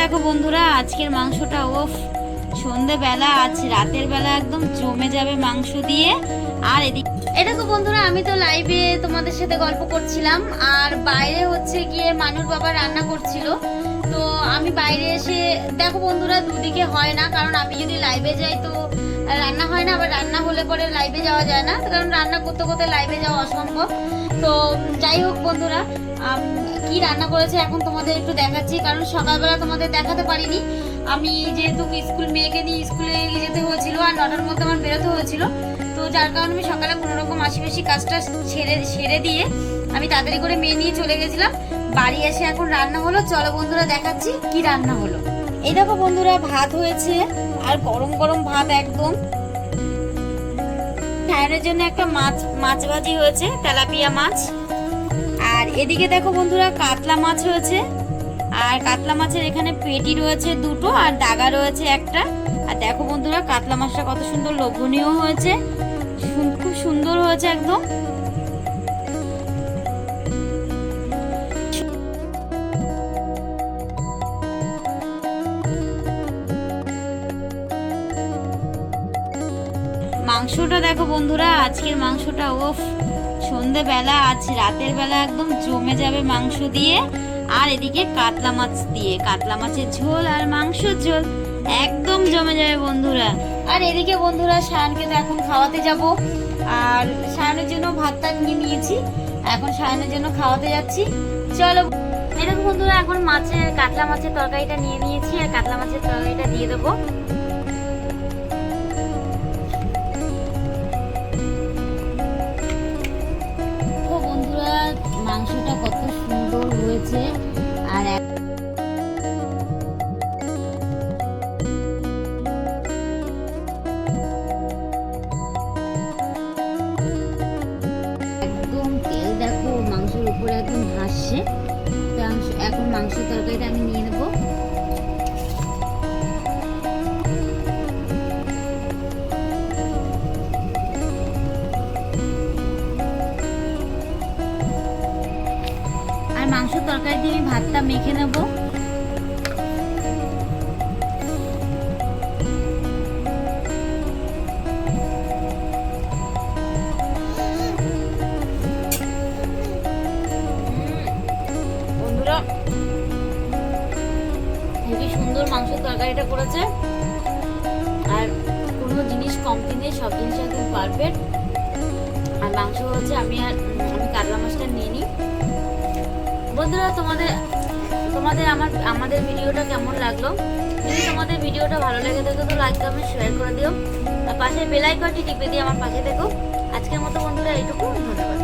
দেখো বন্ধুরা, আজকের মাংসটা, ওফ, সন্ধেবেলা, আজ রাতের বেলা একদম জমে যাবে মাংস দিয়ে। আর এদিকে এটা তো বন্ধুরা, আমি তো লাইভে তোমাদের সাথে গল্প করছিলাম, আর বাইরে হচ্ছে গিয়ে মানুষ বাবা রান্না করছিল। তো আমি বাইরে এসে দেখো বন্ধুরা, দুদিকে হয় না, কারণ আমি যদি লাইভে যাই তো রান্না হয় না, আবার রান্না হলে পরে লাইভে যাওয়া যায় না, কারণ রান্না করতে করতে লাইভে যাওয়া অসম্ভব। তো যাই হোক বন্ধুরা কি রান্না করেছে এখন তোমাদের একটু দেখাচ্ছি, কারণ সকালবেলা তোমাদের দেখাতে পারিনি। আমি যেহেতু স্কুল, মেয়েকে নিয়ে স্কুলে যেতে হয়েছিল আর নটার মধ্যে আমার বেরোতে হয়েছিল, তো যার কারণে আমি সকালে কোনো রকম আশিপাশি কাজটা ছেড়ে, সেরে দিয়ে আমি তাড়াতাড়ি করে মেয়ে নিয়ে চলে গেছিলাম। বাড়ি এসে এখন রান্না হলো, চলো বন্ধুরা দেখাচ্ছি কি রান্না হলো। এই দেখো বন্ধুরা, ভাত হয়েছে, আর গরম গরম ভাত একদম। সায়নের জন্য একটা মাছ মাছ ভাজি হয়েছে, তেলাপিয়া মাছ। আর এদিকে দেখো বন্ধুরা, কাতলা মাছ হয়েছে। আর কাতলা মাছের এখানে পেটি রয়েছে দুটো, আর দাগা রয়েছে একটা। আর দেখো বন্ধুরা, কাতলা মাছটা কত সুন্দর লোভনীয় হয়েছে। খুব সুন্দর হয়েছে একদম। মাংসটা দেখো বন্ধুরা, আজকের মাংসটা ওফ সন্ধেবেলা, আজ রাতের বেলা একদম জমে যাবে মাংস দিয়ে। আর এদিকে কাতলা মাছ দিয়ে, কাতলা মাছের ঝোল আর মাংসের ঝোল একদম জমে যাবে বন্ধুরা। আর এদিকে বন্ধুরা সায়নকে তো এখন খাওয়াতে যাব। আর সায়নের জন্য ভাতটা নিয়ে নিয়েছি। এখন সায়নের জন্য খাওয়াতে যাচ্ছি। চলো এরকম বন্ধুরা, এখন মাছের, কাতলা মাছের তরকারিটা নিয়ে নিয়েছি। আর কাতলা মাছের তরকারিটা দিয়ে দেবো। আর মাংস তরকারি দিয়ে আমি ভাতটা মেখে নেব। বন্ধুরা সুন্দর মাংস তরকারিটা করেছে। আর কোনো জিনিস কমতি নেই, সব জিনিস একদম পারফেক্ট আর মাংস হচ্ছে আমি আর আমি কাতলা মাছটা নিয়ে নিই বন্ধুরা, তোমাদের তোমাদের আমার, আমাদের ভিডিওটা কেমন লাগল? যদি তোমাদের ভিডিওটা ভালো লেগে থাকে, তো লাইক কমেন্ট শেয়ার করে দিও। আর পাশে বেলাইকনটি টিপে দিয়ে আমার পাশে দেখো আজকের মতো বন্ধুরা এইটুকু ধন্যবাদ।